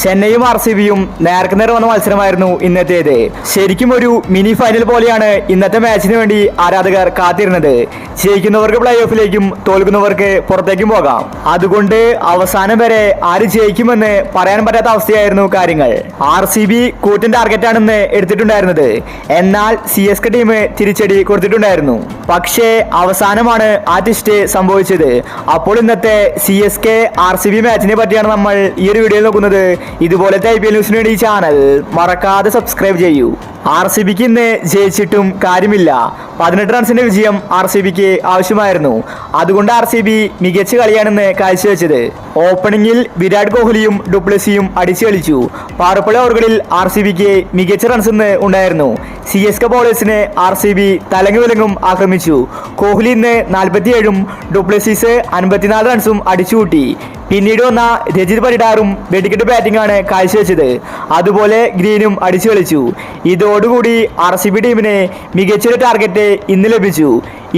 ചെന്നൈയും R C ബിയും നേർക്കുനേർ വന്ന മത്സരമായിരുന്നു ഇന്നത്തേത്. ശരിക്കും ഒരു മിനി ഫൈനൽ പോലെയാണ് ഇന്നത്തെ മാച്ചിന് വേണ്ടി ആരാധകർ കാത്തിരുന്നത്. ജയിക്കുന്നവർക്ക് പ്ലേ ഓഫിലേക്കും തോൽക്കുന്നവർക്ക് പുറത്തേക്കും പോകാം. അതുകൊണ്ട് അവസാനം വരെ ആര് ജയിക്കുമെന്ന് പറയാൻ പറ്റാത്ത അവസ്ഥയായിരുന്നു കാര്യങ്ങൾ. ആർ സി ബി കൂറ്റൻ ടാർഗറ്റാണെന്ന് എടുത്തിട്ടുണ്ടായിരുന്നത്. എന്നാൽ സി എസ് കെ ടീം തിരിച്ചടി കൊടുത്തിട്ടുണ്ടായിരുന്നു. പക്ഷേ അവസാനമാണ് ആ ടെസ്റ്റ് സംഭവിച്ചത്. അപ്പോൾ ഇന്നത്തെ C S K R C B മാച്ചിനെ പറ്റിയാണ് നമ്മൾ ഈ ഒരു വീഡിയോയിൽ നോക്കുന്നത്. ഇതുപോലത്തെ ഐ പി എൽ ന്യൂസിന് വേണ്ടി ഈ ചാനൽ മറക്കാതെ സബ്സ്ക്രൈബ് ചെയ്യൂ. ആർ സി ബിക്ക് ഇന്ന് ജയിച്ചിട്ടും കാര്യമില്ല. പതിനെട്ട് റൺസിന്റെ വിജയം ആർ സി ബിക്ക് ആവശ്യമായിരുന്നു. അതുകൊണ്ട് ആർ സി ബി മികച്ച കളിയാണെന്ന് കാഴ്ചവെച്ചത്. ഓപ്പണിംഗിൽ വിരാട് കോഹ്ലിയും ഡുപ്ലസിയും അടിച്ചു കളിച്ചു പാറപ്പള്ളി ഓവറുകളിൽ ആർ സി ബിക്ക് മികച്ച റൺസ് ഇന്ന് ഉണ്ടായിരുന്നു. സി എസ് കെ ബോളേഴ്സിനെ ആർ സി ബി തലങ്ങു വിലങ്ങും ആക്രമിച്ചു. കോഹ്ലി ഇന്ന് നാൽപ്പത്തിയേഴും ഡുപ്ലസീസ് അൻപത്തിനാല് റൺസും അടിച്ചുകൂട്ടി. പിന്നീട് വന്ന രജിത് പരിഡാറും വെടിക്കെട്ട് ബാറ്റിംഗാണ് കാഴ്ചവെച്ചത്. അതുപോലെ ഗ്രീനും അടിച്ചു കളിച്ചു ഇതോടുകൂടി ആർ സി ബി ടീമിന് മികച്ചൊരു ടാർഗറ്റ് ഇന്ന് ലഭിച്ചു.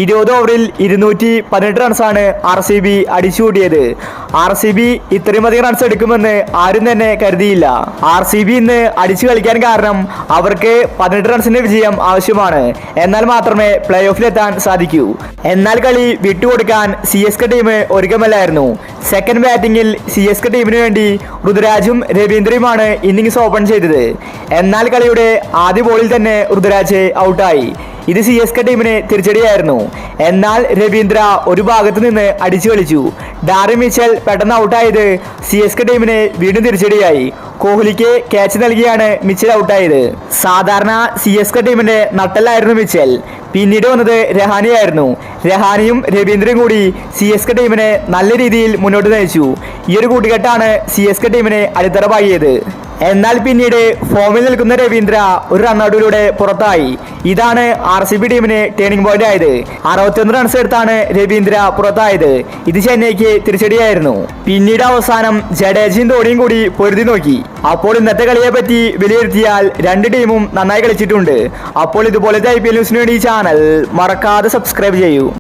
ഇരുപത് ഓവറിൽ ഇരുന്നൂറ്റി പതിനെട്ട് റൺസാണ് ആർ സി ബി അടിച്ചുകൂട്ടിയത്. ആർ സി ബി ഇത്രയുമധികം റൺസ് എടുക്കുമെന്ന് ആരും തന്നെ കരുതിയില്ല. ആർ സി ബി ഇന്ന് അടിച്ചു കളിക്കാൻ കാരണം അവർക്ക് പതിനെട്ട് റൺസിന്റെ വിജയം ആവശ്യമാണ്. എന്നാൽ മാത്രമേ പ്ലേ ഓഫിലെത്താൻ സാധിക്കൂ. എന്നാൽ കളി വിട്ടുകൊടുക്കാൻ സി എസ് കെ ടീം ഒരുക്കമല്ലായിരുന്നു. സെക്കൻഡ് ബാറ്റിംഗിൽ സി എസ് കെ ടീമിന് വേണ്ടി ഋതുരാജും രവീന്ദ്രയുമാണ് ഇന്നിങ്സ് ഓപ്പൺ ചെയ്തത്. എന്നാൽ കളിയുടെ ആദ്യ ബോളിൽ തന്നെ ഋതുരാജ് ഔട്ടായി ഇത് സി എസ് കെ ടീമിന് തിരിച്ചടിയായിരുന്നു. എന്നാൽ രവീന്ദ്ര ഒരു ഭാഗത്ത് നിന്ന് അടിച്ചു കളിച്ചു. ഡാറി മിച്ചൽ പെട്ടെന്ന് ഔട്ടായത് സി എസ് കെ ടീമിന് വീണ്ടും തിരിച്ചടിയായി. കോഹ്ലിക്ക് ക്യാച്ച് നൽകിയാണ് മിച്ചൽ ഔട്ടായത്. സാധാരണ സി എസ് കെ ടീമിന്റെ നട്ടലായിരുന്നു മിച്ചൽ. പിന്നീട് വന്നത് രഹാനിയായിരുന്നു. രഹാനിയും രവീന്ദ്രയും കൂടി സി എസ് കെ ടീമിനെ നല്ല രീതിയിൽ മുന്നോട്ട് നയിച്ചു. ഈ ഒരു കൂട്ടുകെട്ടാണ് സി എസ് കെ ടീമിനെ അടിത്തറ പാകിയത്. എന്നാൽ പിന്നീട് ഫോമിൽ നിൽക്കുന്ന രവീന്ദ്ര ഒരു റണ്ണൌട്ടിലൂടെ പുറത്തായി. ഇതാണ് ആർ സി ബി ടീമിന് ടേണിംഗ് പോയിന്റ് ആയത്. അറുപത്തിയൊന്ന് റൺസ് എടുത്താണ് രവീന്ദ്ര പുറത്തായത്. ഇത് ചെന്നൈക്ക് തിരിച്ചടിയായിരുന്നു. പിന്നീട് അവസാനം ജഡേജയും ധോണിയും കൂടി പൊരുതി നോക്കി. അപ്പോൾ ഇന്നത്തെ കളിയെ പറ്റി വിലയിരുത്തിയാൽ രണ്ട് ടീമും നന്നായി കളിച്ചിട്ടുണ്ട്. അപ്പോൾ ഇതുപോലത്തെ ഐ പി എൽ ന്യൂസിന് വേണ്ടി ചാനൽ മറക്കാതെ സബ്സ്ക്രൈബ് ചെയ്യൂ.